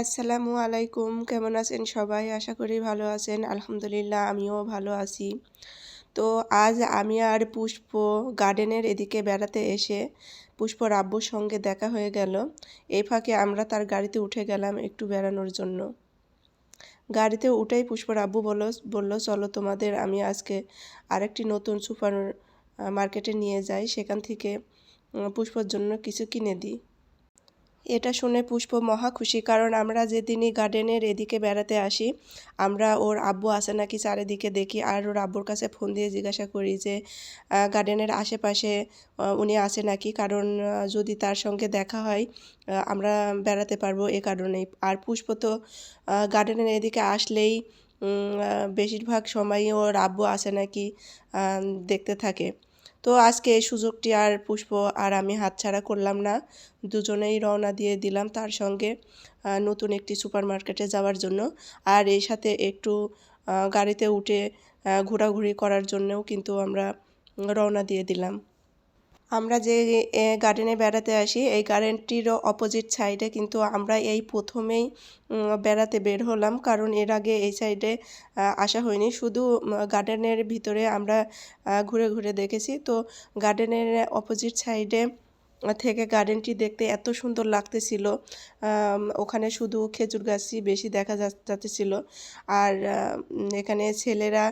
আসসালামু আলাইকুম, কেমন আছেন সবাই? আশা করি ভালো আছেন। আলহামদুলিল্লাহ, আমিও ভালো আছি। তো আজ আমি আর পুষ্প গার্ডেনের এদিকে বেড়াতে এসে পুষ্পর আব্বুর সঙ্গে দেখা হয়ে গেল। এই ফাঁকে আমরা তার গাড়িতে উঠে গেলাম একটু বেড়ানোর জন্য। গাড়িতে উঠেই পুষ্পর আব্বু বলল বলল, চলো তোমাদের, আমি আজকে আরেকটি নতুন সুপার মার্কেটে নিয়ে যাই। সেখান থেকে পুষ্পর জন্য কিছু কিনে দিই। এটা শুনে পুষ্প মহা খুশি, কারণ আমরা যেদিনই গার্ডেনের এদিকে বেড়াতে আসি, আমরা ওর আব্বু আসে নাকি চারিদিকে দেখি, আর ওর আব্বুর কাছে ফোন দিয়ে জিজ্ঞাসা করি যে গার্ডেনের আশেপাশে উনি আসে নাকি? কারণ যদি তার সঙ্গে দেখা হয় আমরা বেড়াতে পারব এ কারণেই। আর পুষ্প তো গার্ডেনের এদিকে আসলেই বেশিরভাগ সময়ই ওর আব্বু আসে নাকি দেখতে থাকে। তো আজকে এই সুযোগটি আর পুষ্প আর আমি হাতছাড়া করলাম না। দুজনেই রওনা দিয়ে দিলাম তার সঙ্গে নতুন একটি সুপার মার্কেটে যাওয়ার জন্য। আর এই সাথে একটু গাড়িতে উঠে ঘোরাঘুরি করার জন্যও কিন্তু আমরা রওনা দিয়ে দিলাম। আমরা যে গার্ডেনে বেড়াতে আসি, এই গার্ডেনটিরও অপোজিট সাইডে কিন্তু আমরা এই প্রথমেই বেড়াতে বের হলাম। কারণ এর আগে এই সাইডে আসা হয়নি। শুধু গার্ডেনের ভিতরে আমরা ঘুরে ঘুরে দেখেছি। তো গার্ডেনের অপোজিট সাইডে থেকে গার্ডেনটি দেখতে এত সুন্দর লাগতেছিল। ওখানে শুধু খেজুর গাছই বেশি দেখা যাচ্ছিল। আর এখানে ছেলেরা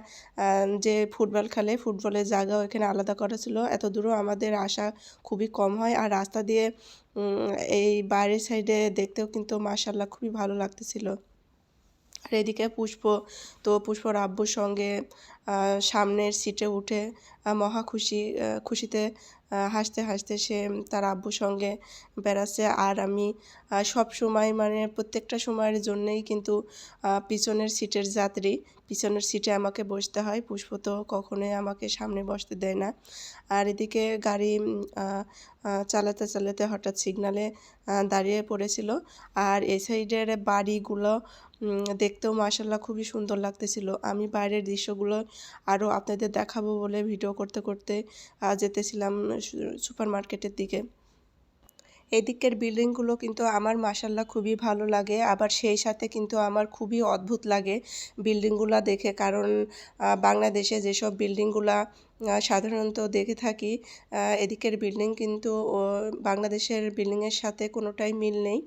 যে ফুটবল খেলে ফুটবলের জায়গাও এখানে আলাদা করা ছিল। এত দূরও আমাদের আসা খুবই কম হয়। আর রাস্তা দিয়ে এই বাইরের সাইডে দেখতেও কিন্তু মাসাল্লাহ খুবই ভালো লাগতেছিল। আর এদিকে পুষ্প। তো পুষ্পর আব্বুর সঙ্গে সামনের সিটে উঠে মহা খুশি খুশিতে হাসতে হাসতে সে তার আব্বুর সঙ্গে বেড়াচ্ছে। আর আমি সব সময় মানে প্রত্যেকটা সময়ের জন্যেই কিন্তু পিছনের সিটের যাত্রী, পিছনের সিটে আমাকে বসতে হয়। পুষ্প তো কখনোই আমাকে সামনে বসতে দেয় না। আর এদিকে গাড়ি চালাতে চালাতে হঠাৎ সিগনালে দাঁড়িয়ে পড়েছিল। আর এই সাইডের বাড়িগুলো দেখতেও মাসাল্লাহ খুবই সুন্দর লাগতেছিল। আমি বাইরের দৃশ্যগুলো আরও আপনাদের দেখাবো বলে ভিডিও করতে করতে যেতেছিলাম সুপার মার্কেটের দিকে। এদিকের বিল্ডিংগুলো কিন্তু আমার মাসাল্লাহ খুবই ভালো লাগে, আবার সেই সাথে কিন্তু আমার খুবই অদ্ভুত লাগে বিল্ডিংগুলো দেখে। কারণ বাংলাদেশে যেসব বিল্ডিংগুলা সাধারণত দেখে থাকি এদিকের বিল্ডিং কিন্তু বাংলাদেশের বিল্ডিংয়ের সাথে কোনোটাই মিল নেই।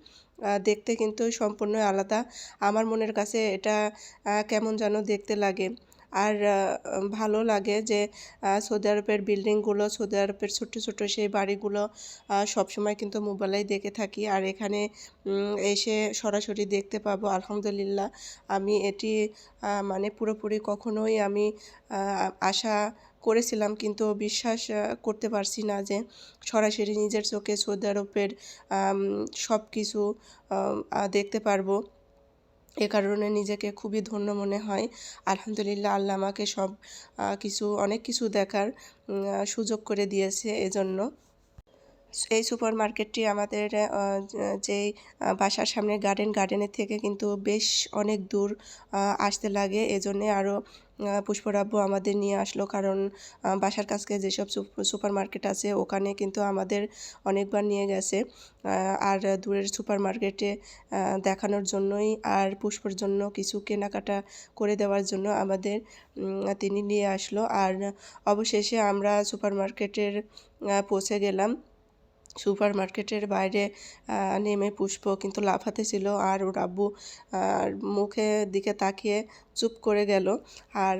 দেখতে কিন্তু সম্পূর্ণ আলাদা। আমার মনের কাছে এটা কেমন যেন দেখতে লাগে। আর ভালো লাগে যে সৌদি আরবের বিল্ডিংগুলো, সৌদি আরবের ছোট্ট ছোট্ট সেই বাড়িগুলো সবসময় কিন্তু মোবাইলেই দেখে থাকি। আর এখানে এসে সরাসরি দেখতে পাবো, আলহামদুলিল্লাহ, আমি এটি মানে পুরোপুরি কখনোই আমি আশা করেছিলাম কিন্তু বিশ্বাস করতে পারছি না যে, সরাসরি নিজের চোখে সৌদি আরবের সব কিছু দেখতে পারব। এ কারণে নিজেকে খুবই ধন্য মনে হয়। আলহামদুলিল্লাহ আল্লাহ আমাকে সব কিছু, অনেক কিছু দেখার সুযোগ করে দিয়েছে এজন্য। এই সুপার মার্কেটটি আমাদের যেই বাসার সামনে গার্ডেন গার্ডেনের থেকে কিন্তু বেশ অনেক দূর আসতে লাগে। এজন্যে আরও পুষ্পরাব্য আমাদের নিয়ে আসলো। কারণ বাসার কাছকে যেসব সুপার মার্কেট আছে, ওখানে কিন্তু আমাদের অনেকবার নিয়ে গেছে। আর দূরের সুপার মার্কেটে দেখানোর জন্যই আর পুষ্পর জন্য কিছু কেনাকাটা করে দেওয়ার জন্য আমাদের তিনি নিয়ে আসলো। আর অবশেষে আমরা সুপার মার্কেটের পৌঁছে গেলাম। সুপার মার্কেটের বাইরে নেমে পুষ্প কিন্তু লাফাতে ছিল আর ওর আব্বু মুখের দিকে তাকিয়ে চুপ করে গেল। আর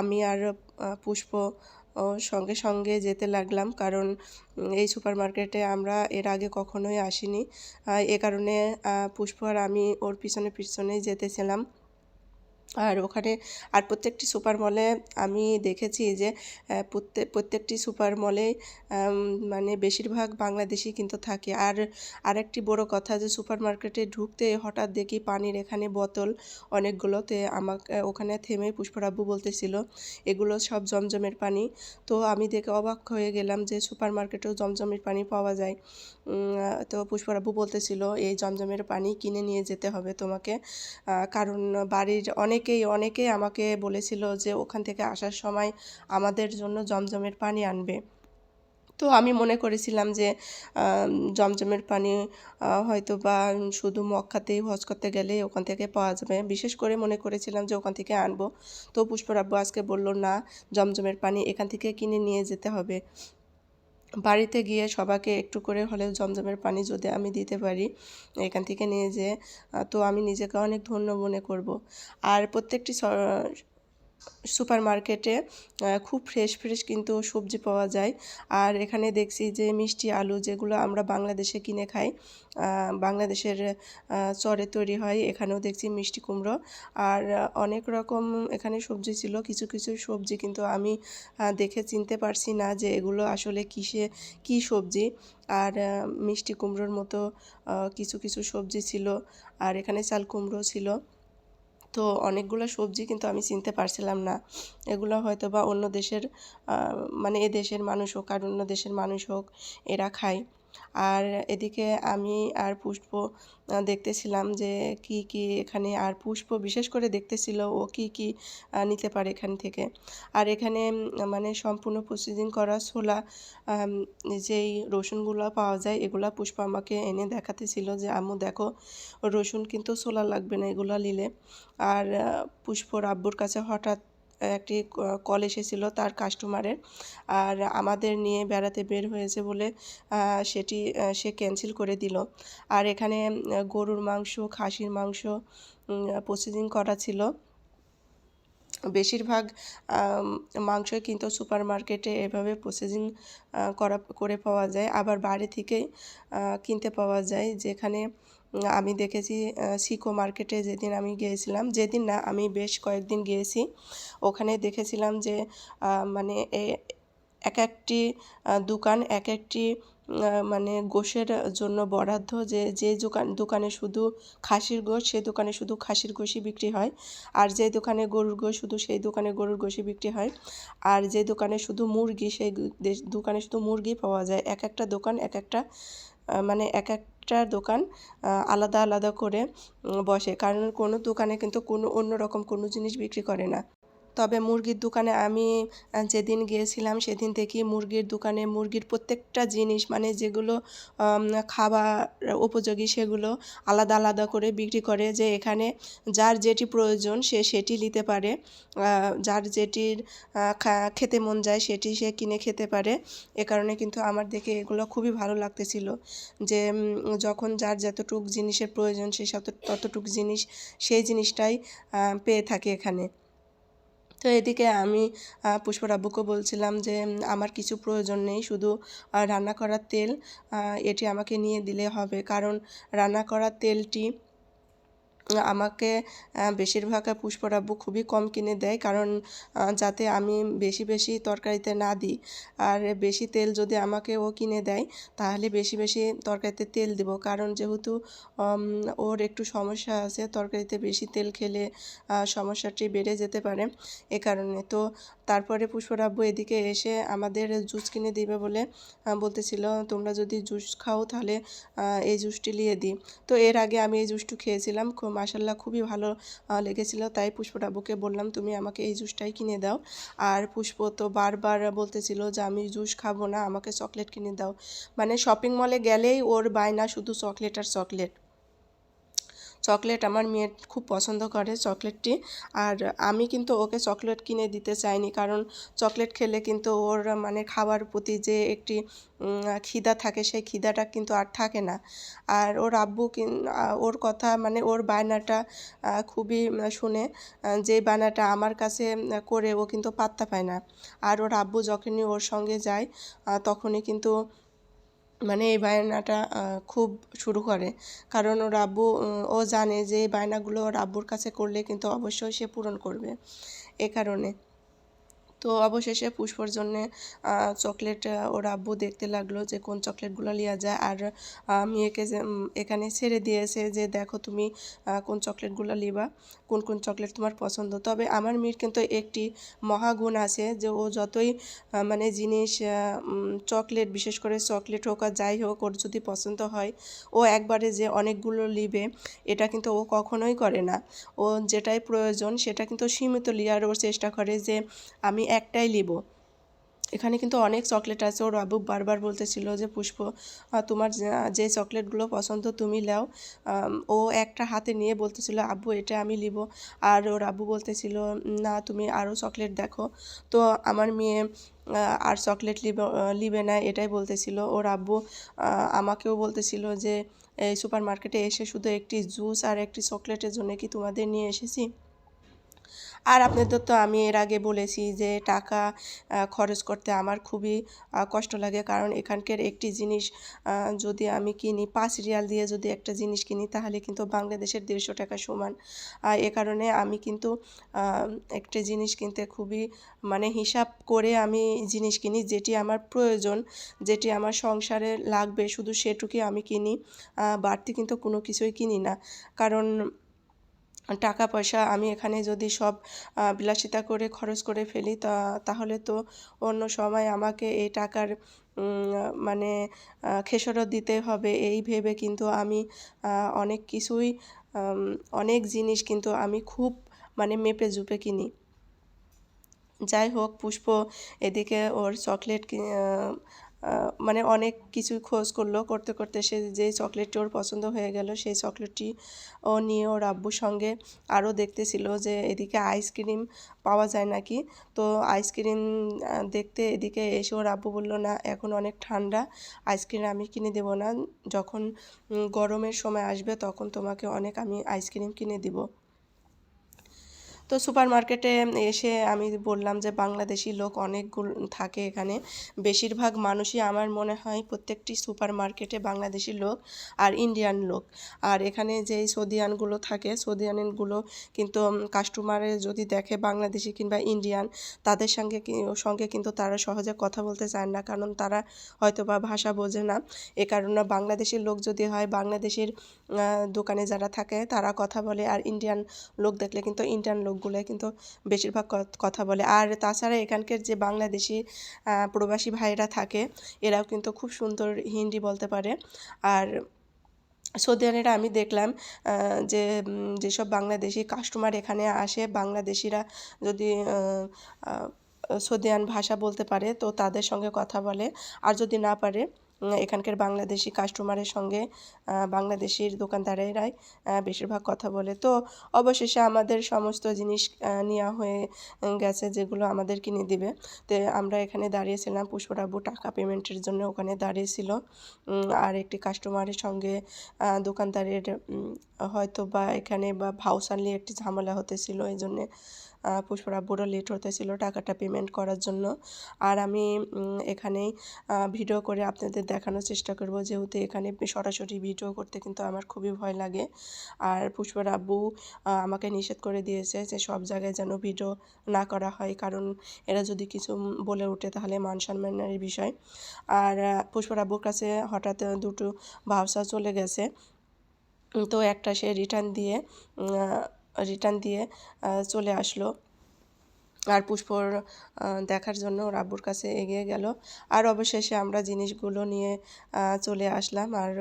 আমি আর পুষ্প সঙ্গে সঙ্গে যেতে লাগলাম কারণ এই সুপার মার্কেটে আমরা এর আগে কখনোই আসিনি। এ কারণে পুষ্প আর আমি ওর পিছনে পিছনেই যেতেছিলাম আর ওখানে আর প্রত্যেকটি সুপার মলে আমি দেখেছি যে প্রত্যেক প্রত্যেকটি সুপার মলে মানে বেশিরভাগ বাংলাদেশি কিন্তু থাকে। আর আরেকটি বড় কথা যে, সুপার মার্কেটে ঢুকতে হঠাৎ দেখি পানির এখানে বোতল অনেকগুলোতে আমাকে ওখানে থেমে পুষ্পরাব্বু বলতেছিল, এগুলো সব জমজমের পানি। তো আমি দেখে অবাক হয়ে গেলাম যে, সুপার মার্কেটেও জমজমের পানি পাওয়া যায়। তো পুষ্পরাব্বু বলতেছিল, এই জমজমের পানি কিনে নিয়ে যেতে হবে তোমাকে। কারণ বাড়ির অনেক অনেকেই অনেকেই আমাকে বলেছিল যে ওখান থেকে আসার সময় আমাদের জন্য জমজমের পানি আনবে। তো আমি মনে করেছিলাম যে জমজমের পানি হয়তো বা শুধু মক্কাতেই, হজ করতে গেলে ওখান থেকে পাওয়া যাবে। বিশেষ করে মনে করেছিলাম যে ওখান থেকে আনব। তো পুষ্পর আব্বু আজকে বলল, না, জমজমের পানি এখান থেকে কিনে নিয়ে যেতে হবে। বাড়িতে গিয়ে সবাইকে একটু করে হলেও জমজমের পানি যদি আমি দিতে পারি, এখান থেকে নিয়ে যেয়ে তো আমি নিজেকে অনেক ধন্য মনে করব। আর প্রত্যেকটি সুপার মার্কেটে খুব ফ্রেশ ফ্রেশ কিন্তু সবজি পাওয়া যায়। আর এখানে দেখছি যে মিষ্টি, আলু যেগুলো আমরা বাংলাদেশে কিনে খাই বাংলাদেশের চরে তৈরি হয়, এখানেও দেখছি মিষ্টি কুমড়ো। আর অনেক রকম এখানে সবজি ছিল, কিছু কিছু সবজি কিন্তু আমি দেখে চিনতে পারছি না যে এগুলো আসলে কিসে, কী সবজি। আর মিষ্টি কুমড়োর মতো কিছু কিছু সবজি ছিল। আর এখানে চাল কুমড়ো ছিল। তো অনেকগুলো সবজি কিন্তু আমি চিনতে পারছিলাম না। এগুলো হয়তো বা অন্য দেশের মানে এ দেশের মানুষ হোক আর অন্য দেশের মানুষ হোক, এরা খায়। আর এদিকে আমি আর পুষ্প দেখতেছিলাম যে কি কি এখানে আর পুষ্প বিশেষ করে দেখতেছিল ও কি কি নিতে পারে এখান থেকে। আর এখানে মানে সম্পূর্ণ প্রসেসিং করা ছোলা যেই রসুনগুলো পাওয়া যায়, এগুলা পুষ্প আমাকে এনে দেখাতেছিল যে, আম্মু, দেখো, রসুন কিন্তু ছোলা লাগবে না এগুলো নিলে। আর পুষ্পর আব্বুর কাছে হঠাৎ একটি কল এসেছিল তার কাস্টমারের। আর আমাদের নিয়ে বেড়াতে বের হয়েছে বলে সেটি সে ক্যান্সেল করে দিল। আর এখানে গরুর মাংস, খাসির মাংস প্রসেসিং করা ছিল। বেশিরভাগ মাংসই কিন্তু সুপার মার্কেটে এভাবে প্রসেসিং করা, করে পাওয়া যায়। আবার বাইরে থেকেই কিনতে পাওয়া যায়। যেখানে আমি দেখেছি সিকো মার্কেটে যেদিন আমি গিয়েছিলাম, যেদিন না, আমি বেশ কয়েকদিন গিয়েছি। ওখানে দেখেছিলাম যে মানে এক একটি দোকান, এক একটি মানে গোশের জন্য বরাদ্দ যে যে দোকান, দোকানে শুধু খাসির গোশ সেই দোকানে শুধু খাসির গোশই বিক্রি হয়। আর যে দোকানে গরুর গোশ, শুধু সেই দোকানে গরুর গোশই বিক্রি হয়। আর যে দোকানে শুধু মুরগি, সেই দোকানে শুধু মুরগি পাওয়া যায়। এক একটা দোকান, এক একটা মানে এক এক একটা দোকান আলাদা আলাদা করে বসে। কারণ কোনো দোকানে কিন্তু কোনো অন্য রকম কোনো জিনিস বিক্রি করে না। তবে মুরগির দোকানে আমি যেদিন গিয়েছিলাম সেদিন দেখি মুরগির দোকানে মুরগির প্রত্যেকটা জিনিস মানে যেগুলো খাবার উপযোগী সেগুলো আলাদা আলাদা করে বিক্রি করে যে এখানে যার যেটি প্রয়োজন সে সেটি নিতে পারে। যার যেটির খেতে মন যায় সেটি সে কিনে খেতে পারে। এ কারণে কিন্তু আমার দেখে এগুলো খুবই ভালো লাগতেছিল যে যখন যার যতটুক জিনিসের প্রয়োজন সে তত- ততটুক জিনিস সেই জিনিসটাই পেয়ে থাকে এখানে। তো এদিকে আমি পুষ্পর বলছিলাম যে আমার কিছু প্রয়োজন নেই, শুধু রান্না করার তেল এটি আমাকে নিয়ে দিলে হবে। কারণ রান্না করার তেলটি আমাকে বেশিরভাগ পুষ্পর আব্বু খুবই কম কিনে দেয় কারণ যাতে আমি বেশি বেশি তরকারিতে না দিই। আর বেশি তেল যদি আমাকে ও কিনে দেয়, তাহলে বেশি বেশি তরকারিতে তেল দেবো। কারণ যেহেতু ওর একটু সমস্যা আছে, তরকারিতে বেশি তেল খেলে সমস্যাটি বেড়ে যেতে পারে এ কারণে। তো তারপরে পুষ্পর আব্বু এদিকে এসে আমাদের জুস কিনে দিবে বলে বলতেছিল, তোমরা যদি জুস খাও তাহলে এই জুসটি নিয়ে দিই। তো এর আগে আমি এই জুসটু খেয়েছিলাম, খুব মাসাল্লাহ খুবই ভালো লেগেছিলো। তাই পুষ্পটাবুকে বললাম, তুমি আমাকে এই জুসটাই কিনে দাও। আর পুষ্প তো বারবার বলতেছিল যে, আমি জুস খাব না, আমাকে চকলেট কিনে দাও। মানে শপিং মলে গেলেই ওর বায় না শুধু চকলেট আর চকলেট। চকলেট আমার মেয়ে খুব পছন্দ করে চকলেটটি। আর আমি কিন্তু ওকে চকলেট কিনে দিতে চাইনি, কারণ চকলেট খেলে কিন্তু ওর মানে খাবার প্রতি যে একটি খিদা থাকে, সেই খিদাটা কিন্তু আর থাকে না। আর ওর আব্বু ওর কথা মানে ওর বায়নাটা খুবই শুনে যে বায়নাটা আমার কাছে করে ও কিন্তু পাত্তা পায় না। আর ওর আব্বু যখনই ওর সঙ্গে যায় তখনই কিন্তু মানে এই বায়নাটা খুব শুরু করে। কারণ ওর আব্বু ও জানে যে এই বায়নাগুলো ওর আব্বুর কাছে করলে কিন্তু অবশ্যই সে পূরণ করবে। এ কারণে। তো অবশেষে পুষ্পর জন্যে চকলেট ওর আব্বু দেখতে লাগল যে কোন চকলেটগুলো নেওয়া যায়। আর মেয়েকে যে এখানে ছেড়ে দিয়েছে যে, দেখো তুমি কোন চকলেটগুলো নিবা কোন কোন চকলেট তোমার পছন্দ। তবে আমার মেয়ের কিন্তু একটি মহাগুণ আছে যে, ও যতই মানে জিনিস চকলেট, বিশেষ করে চকলেট হোক আর যাই হোক, ওর যদি পছন্দ হয়, ও একবারে যে অনেকগুলো নিবে এটা কিন্তু ও কখনোই করে না। ও যেটাই প্রয়োজন, সেটা কিন্তু সীমিত লিয়ার ওর চেষ্টা করে যে, আমি একটাই নিব এখানে কিন্তু অনেক চকলেট আছে। ওর আব্বু বারবার বলতেছিল যে, পুষ্প তোমার যে- চকলেটগুলো পছন্দ তুমি নাও। ও একটা হাতে নিয়ে বলতেছিল আব্বু এটা আমি নিব আর ওর আব্বু বলতেছিল, না, তুমি আরও চকলেট দেখো। তো আমার মেয়ে আর চকলেট লিবে না, এটাই বলতেছিল। ওর আব্বু আমাকেও বলতেছিল যে, এই সুপার মার্কেটে এসে শুধু একটি জুস আর একটি চকলেটের জন্য কি তোমাদের নিয়ে এসেছি? আর আপনাদের তো আমি এর আগে বলেছি যে টাকা খরচ করতে আমার খুবই কষ্ট লাগে। কারণ এখানকার একটি জিনিস যদি আমি কিনি, পাঁচ রিয়াল দিয়ে যদি একটা জিনিস কিনি, তাহলে কিন্তু বাংলাদেশের দেড়শো টাকা সমান। এ কারণে আমি কিন্তু একটা জিনিস কিনতে খুবই মানে হিসাব করে আমি জিনিস কিনি যেটি আমার প্রয়োজন, যেটি আমার সংসারে লাগবে। শুধু সেটুকুই আমি কিনি বাড়তি কিন্তু কোনো কিছুই কিনি না। কারণ টাকা পয়সা আমি এখানে যদি সব বিলাসিতা করে খরচ করে ফেলি তা, তাহলে তো অন্য সময় আমাকে এই টাকার মানে খেসারত দিতে হবে। এই ভেবে কিন্তু আমি অনেক কিছুই অনেক জিনিস কিন্তু আমি খুব মানে মেপে জুপে কিনি। যাই হোক, পুষ্প এদিকে ওর চকলেট মানে অনেক কিছু খোঁজ করল, করতে করতে সে যে চকলেটটি ওর পছন্দ হয়ে গেল, সেই চকলেটটি ও নিয়ে ওর আব্বুর সঙ্গে আরও দেখতেছিল যে এদিকে আইসক্রিম পাওয়া যায় নাকি। তো আইসক্রিম দেখতে এদিকে এসে ওর আব্বু বলল, না, এখন অনেক ঠান্ডা আইসক্রিম আমি কিনে দেবো না। যখন গরমের সময় আসবে তখন তোমাকে অনেক আমি আইসক্রিম কিনে দিব। তো সুপার মার্কেটে এসে আমি বললাম যে বাংলাদেশি লোক অনেকগুলো থাকে এখানে। বেশিরভাগ মানুষই আমার মনে হয় প্রত্যেকটি সুপার মার্কেটে বাংলাদেশি লোক আর ইন্ডিয়ান লোক। আর এখানে যেই সৌদিয়ানগুলো থাকে সৌদিয়ানগুলো কিন্তু কাস্টমারে যদি দেখে বাংলাদেশি কিংবা ইন্ডিয়ান তাদের সঙ্গে সঙ্গে কিন্তু তারা সহজে কথা বলতে চায় না, কারণ তারা হয়তো বা ভাষা বোঝে না। এ কারণে বাংলাদেশি লোক যদি হয়, বাংলাদেশের দোকানে যারা থাকে, তারা কথা বলে। আর ইন্ডিয়ান লোক দেখলে কিন্তু ইন্ডিয়ান লোকগুলো কিন্তু বেশিরভাগ কথা বলে। আর তাছাড়া এখানকার যে বাংলাদেশি প্রবাসী ভাইরা থাকে, এরাও কিন্তু খুব সুন্দর হিন্দি বলতে পারে। আর সৌদিয়ানেরা আমি দেখলাম যে যেসব বাংলাদেশি কাস্টমার এখানে আসে, বাংলাদেশিরা যদি সৌদিয়ান ভাষা বলতে পারে, তো তাদের সঙ্গে কথা বলে। আর যদি না পারে এখানকার বাংলাদেশি কাস্টমারের সঙ্গে বাংলাদেশির দোকানদারেরাই বেশিরভাগ কথা বলে। তো অবশেষে আমাদের সমস্ত জিনিস নেওয়া হয়ে গেছে যেগুলো আমাদের কিনে দিবে। তো আমরা এখানে দাঁড়িয়েছিলাম পুষ্পরাব্বু টাকা পেমেন্টের জন্য ওখানে দাঁড়িয়েছিল। আর একটি কাস্টমারের সঙ্গে দোকানদারের হয়তো বা এখানে বা ভাউচার নিয়ে একটি ঝামেলা হতেছিল এই জন্যে আহ, পুষ্পরাব্বুরও লেট হতেছিল টাকাটা পেমেন্ট করার জন্য। আর আমি উম, এখানেই ভিডিও করে আপনাদের দেখানোর চেষ্টা করব। যেহেতু এখানে সরাসরি ভিডিও করতে কিন্তু আমার খুবই ভয় লাগে। আর পুষ্পরাব্বু আহ, আমাকে নিষেধ করে দিয়েছে যে সব জায়গায় যেন ভিডিও না করা হয়। কারণ এরা যদি কিছু বলে ওঠে তাহলে মান সম্মানের বিষয়। আর আহ, পুষ্পরাব্বুর কাছে হঠাৎ দুটো ভাবসা চলে গেছে। তো একটা সে রিটার্ন দিয়ে রিটার্ন দিয়ে চলে আসলো। আর পুষ্পর দেখার জন্য ওর আব্বুর কাছে এগিয়ে গেল। আর অবশেষে আমরা জিনিসগুলো নিয়ে চলে আসলাম। আর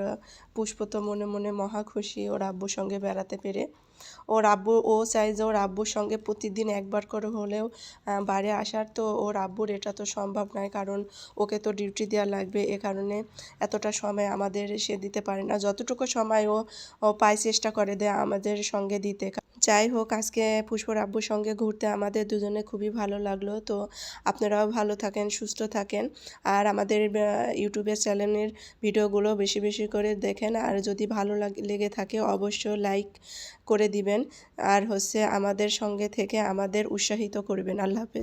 পুষ্প তো মনে মনে মহা খুশি ওর আব্বুর সঙ্গে বেড়াতে পেরে। ওর আব্বু, ও চাই যে ওর আব্বুর সঙ্গে প্রতিদিন একবার করে হলেও বাড়ি আসার তো ওর আব্বুর এটা তো সম্ভব নয়। কারণ ওকে তো ডিউটি দেওয়া লাগবে। এ কারণে এতটা সময় আমাদের সে দিতে পারে না। যতটুকু সময় ও পায় চেষ্টা করে দেয় আমাদের সঙ্গে দিতে। যাই হোক, আজকে পুষ্পর আব্বুর সঙ্গে ঘুরতে আমাদের দুজনে খুবই ভালো লাগল। তো আপনারাও ভালো থাকেন, সুস্থ থাকেন। আর আমাদের ইউটিউবের চ্যানেলের ভিডিওগুলো বেশি বেশি করে দেখেন। আর যদি ভালো লেগে থাকে অবশ্যই লাইক করে দিবেন। আর হচ্ছে আমাদের সঙ্গে থেকে আমাদের উৎসাহিত করবেন। আল্লাহ হাফেজ।